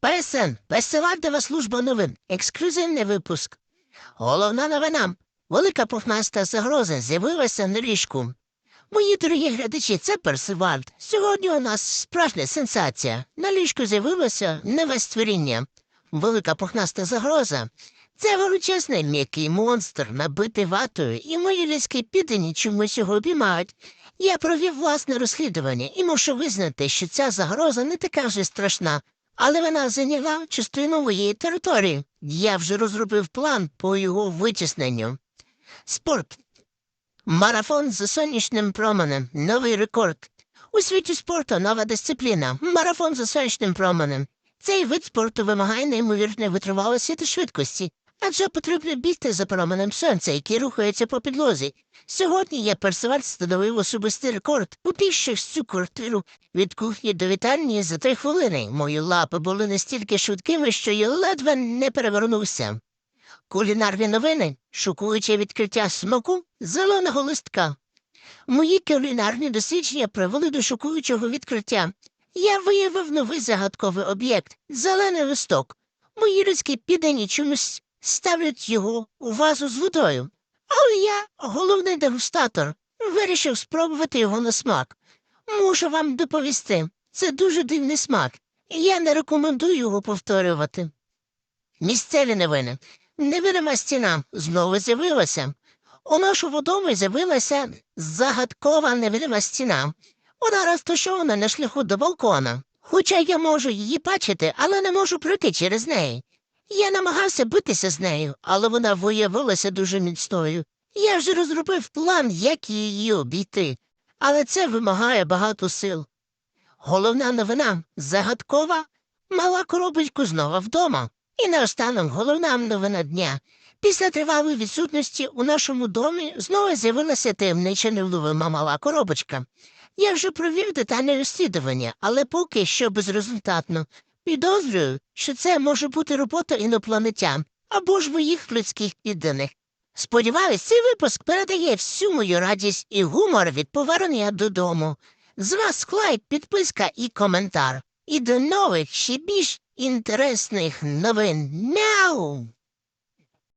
ПСН Безсилантова служба новин. Ексклюзивний випуск. Головна новина. Велика пухнаста загроза з'явилася на ліжку. Мої дорогі глядачі, це Персивальд. Сьогодні у нас справжня сенсація. На ліжку з'явилося нове створіння. Велика пухнаста загроза. Це величезний м'який монстр, набитий ватою, і мої людські піддані чомусь його обіймають. Я провів власне розслідування і мушу визнати, що ця загроза не така вже страшна, але вона зайняла частину моєї території. Я вже розробив план по його витісненню. Спорт. Марафон за сонячним променем. Новий рекорд. У світі спорту нова дисципліна. Марафон за сонячним променем. Цей вид спорту вимагає неймовірної витривалості та швидкості, адже потрібно бігти за променем сонця, який рухається по підлозі. Сьогодні я персиваль встановив особистий рекорд, убігши всю квартиру від кухні до вітальні за три хвилини. Мої лапи були настільки швидкими, що я ледве не перевернувся. Кулінарні новини, шокуюче відкриття смаку зеленого листка. Мої кулінарні дослідження привели до шокуючого відкриття. Я виявив новий загадковий об'єкт зелений листок. Мої людські піддані чомусь ставлять його у вазу з водою. Але я, головний дегустатор, вирішив спробувати його на смак. Мушу вам доповісти, це дуже дивний смак, і я не рекомендую його повторювати. Місцеві новини. Невидима стіна знову з'явилася. У нашому домі з'явилася загадкова невидима стіна. Вона розташована на шляху до балкона. Хоча я можу її бачити, але не можу пройти через неї. Я намагався битися з нею, але вона виявилася дуже міцною. Я вже розробив план, як її обійти, але це вимагає багато сил. Головна новина загадкова мала коробочку знову вдома. І наостанок головна новина дня. Після тривалої відсутності у нашому домі знову з'явилася таємнича невловима мала коробочка. Я вже провів детальне розслідування, але поки що безрезультатно. Підозрюю, що це може бути робота інопланетян або ж моїх людських підданих. Сподіваюсь, цей випуск передає всю мою радість і гумор від повернення додому. З вас лайк, підписка і коментар. І до нових ще більш інтересних новин. Мяу!